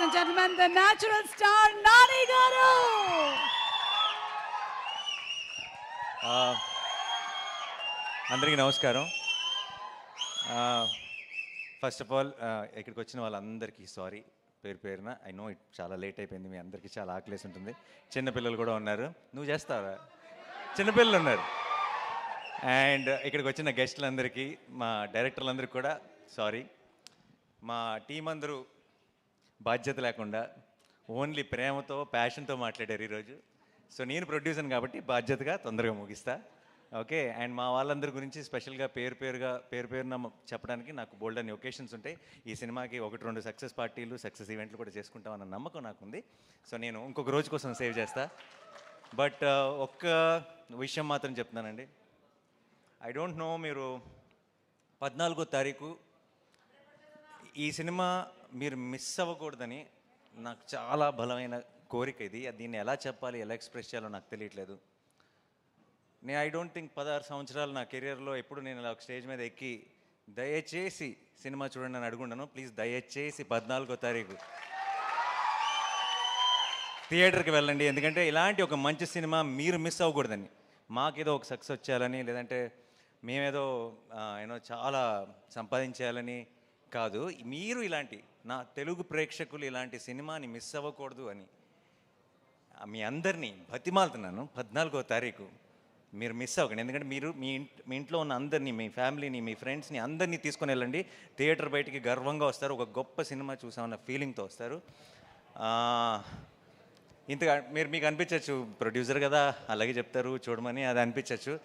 ladies and gentlemen, the natural star Nani Garu. అందరికీ నమస్కారం. First of all ఇక్కడికి వచ్చిన వాళ్ళందరికీ సారీ పేరు పేరున. ఐ నో ఇట్ చాలా లేట్ అయిపోయింది మీ అందరికీ చాలా ఆకలేసి ఉంటుంది. చిన్నపిల్లలు కూడా ఉన్నారు. నువ్వు చేస్తావా? చిన్నపిల్లలు ఉన్నారు. అండ్ ఇక్కడికి వచ్చిన గెస్టులందరికీ మా డైరెక్టర్లందరికీ కూడా సారీ మా టీం అందరూ బాధ్యత లేకుండా ఓన్లీ ప్రేమతో ప్యాషన్తో మాట్లాడారు ఈరోజు. సో నేను ప్రొడ్యూసర్ కాబట్టి బాధ్యతగా తొందరగా ముగిస్తా. ఓకే అండ్ మా వాళ్ళందరి గురించి స్పెషల్గా పేరు పేరుగా పేరు పేరున చెప్పడానికి నాకు బోల్డ్ అని ఒకేషన్స్ ఉంటాయి. ఈ సినిమాకి ఒకటి రెండు సక్సెస్ పార్టీలు సక్సెస్ ఈవెంట్లు కూడా చేసుకుంటామన్న నమ్మకం నాకు ఉంది సో నేను ఇంకొక రోజు కోసం సేవ్ చేస్తా. బట్ uh, ఒక్క విషయం మాత్రం చెప్తున్నానండి. ఐ డోంట్ నో మీరు పద్నాలుగో తారీఖు ఈ సినిమా మీరు మిస్ అవ్వకూడదని నాకు చాలా బలమైన కోరిక ఇది. అది దీన్ని ఎలా చెప్పాలి ఎలా ఎక్స్ప్రెస్ చేయాలో నాకు తెలియట్లేదు. నేను ఐ డోంట్ థింక్ పదహారు సంవత్సరాలు నా కెరియర్లో ఎప్పుడు నేను ఇలా ఒక స్టేజ్ మీద ఎక్కి దయచేసి సినిమా చూడండి అని అడుగుండను. ప్లీజ్ దయచేసి పద్నాలుగో తారీఖు థియేటర్కి వెళ్ళండి. ఎందుకంటే ఇలాంటి ఒక మంచి సినిమా మీరు మిస్ అవ్వకూడదని. మాకేదో ఒక సక్సెస్ వచ్చేయాలని లేదంటే మేమేదో యూనో చాలా సంపాదించేయాలని కాదు మీరు ఇలాంటి నా తెలుగు ప్రేక్షకులు ఇలాంటి సినిమాని మిస్ అవ్వకూడదు అని. మీ అందరినీ బతిమాలుతున్నాను పద్నాలుగో తారీఖు. మీరు మిస్ అవ్వకండి. ఎందుకంటే మీరు మీ ఇంట్ మీ ఇంట్లో ఉన్న అందరినీ మీ ఫ్యామిలీని మీ ఫ్రెండ్స్ని అందరినీ తీసుకొని వెళ్ళండి. థియేటర్ బయటికి గర్వంగా వస్తారు. ఒక గొప్ప సినిమా చూసామన్న ఫీలింగ్తో వస్తారు. ఇంతగా మీరు మీకు అనిపించవచ్చు ప్రొడ్యూసర్ కదా అలాగే చెప్తారు చూడమని అది అనిపించవచ్చు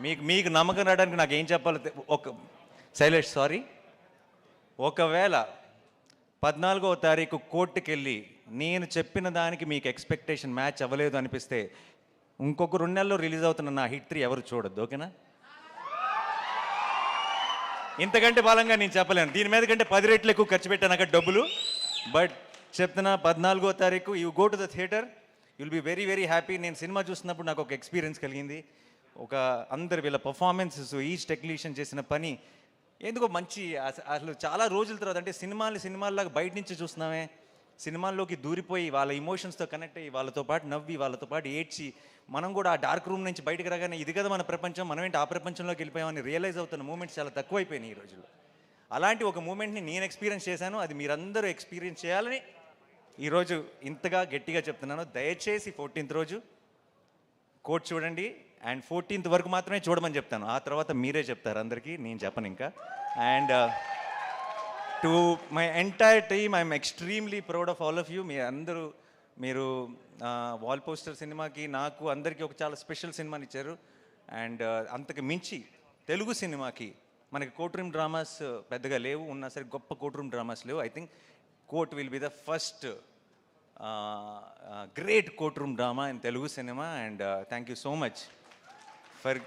మీకు మీకు నమ్మకం రావడానికి నాకు ఏం చెప్పాలో ఒక శైలేష్ సారీ. ఒకవేళ పద్నాలుగో తారీఖు కోర్టుకి వెళ్ళి నేను చెప్పిన దానికి మీకు ఎక్స్పెక్టేషన్ మ్యాచ్ అవ్వలేదు అనిపిస్తే ఇంకొక రెండు నెలల్లో రిలీజ్ అవుతున్న నా హిట్ త్రీ ఎవరు చూడొద్దు ఓకేనా? ఇంతకంటే బలంగా నేను చెప్పలేను. దీని మీద కంటే పది రేట్లు ఎక్కువ ఖర్చు పెట్టాను అక్కడ డబ్బులు. బట్ చెప్తున్నా పద్నాలుగో తారీఖు you go to the theatre you'll be very very happy నేను సినిమా చూసినప్పుడు నాకు ఒక ఎక్స్పీరియన్స్ కలిగింది. ఒక అందరు వీళ్ళ పర్ఫార్మెన్సెస్ ఈచ్ టెక్నీషియన్ చేసిన పని ఎందుకో మంచి అసలు చాలా రోజుల తర్వాత అంటే సినిమాలు సినిమాల్లాగా బయట నుంచి చూస్తున్నామే. సినిమాల్లోకి దూరిపోయి వాళ్ళ ఇమోషన్స్తో కనెక్ట్ అయ్యి వాళ్ళతో పాటు నవ్వి వాళ్ళతో పాటు ఏడ్చి మనం కూడా ఆ డార్క్ రూమ్ నుంచి బయటకు రాగానే ఇది కదా మన ప్రపంచం మనం ఏంటి ఆ ప్రపంచంలోకి వెళ్ళిపోయామని రియలైజ్ అవుతున్న మూమెంట్స్ చాలా తక్కువైపోయినాయి ఈ రోజుల్లో. అలాంటి ఒక మూమెంట్ని నేను ఎక్స్పీరియన్స్ చేశాను. అది మీరందరూ ఎక్స్పీరియన్స్ చేయాలని ఈరోజు ఇంతగా గట్టిగా చెప్తున్నాను. దయచేసి ఫోర్టీన్త్ రోజు కోర్ట్ చూడండి. అండ్ ఫోర్టీన్త్ వరకు మాత్రమే చూడమని చెప్తాను. ఆ తర్వాత మీరే చెప్తారు అందరికీ నేను చెప్పను ఇంకా. And to my entire team I'm extremely proud of all of you మీ అందరూ మీరు వాల్ పోస్టర్ సినిమాకి నాకు అందరికీ ఒక చాలా స్పెషల్ సినిమాని ఇచ్చారు. అండ్ uh, అంతకు మించి తెలుగు సినిమాకి మనకి కోట్రూమ్ డ్రామాస్ uh, పెద్దగా లేవు. ఉన్నా సరే గొప్ప కోట్రూమ్ డ్రామాస్ లేవు. I think court will be the first great courtroom drama in Telugu cinema and thank you so much for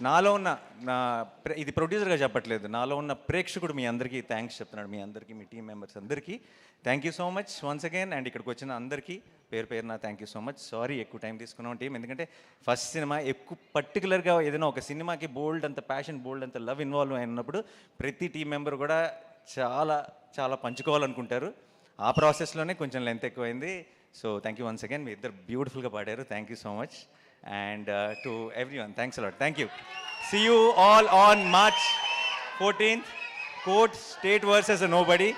నాలో ఉన్న నా ప్ర- ఇది ప్రొడ్యూసర్గా చెప్పట్లేదు. నాలో ఉన్న ప్రేక్షకుడు మీ అందరికీ థ్యాంక్స్ చెప్తున్నాడు. మీ అందరికీ మీ టీం మెంబర్స్ అందరికీ. Thank you so much once again and ఇక్కడికి వచ్చిన అందరికీ పేరు పేరున thank you so much sorry ఎక్కువ టైం తీసుకున్నాం టీం ఎందుకంటే ఫస్ట్ సినిమా ఎక్కువ పర్టికులర్గా ఏదైనా ఒక సినిమాకి బోల్డ్ అంత ప్యాషన్ బోల్డ్ అంత లవ్ ఇన్వాల్వ్ అయినప్పుడు ప్రతి టీం మెంబర్ కూడా చాలా చాలా పంచుకోవాలనుకుంటారు. ఆ ప్రాసెస్లోనే కొంచెం లెంత్ ఎక్కువైంది. So thank you once again మీ ఇద్దరు బ్యూటిఫుల్గా పాడారు. Thank you so much and to everyone thanks a lot thank you see you all on March fourteenth court state versus nobody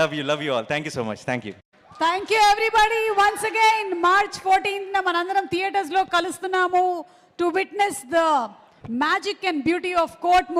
love you love you all thank you so much thank you Thank you everybody. Once again. March 14th న మనందరం థియేటర్స్లో కలుస్తున్నాము to witness the magic and beauty of court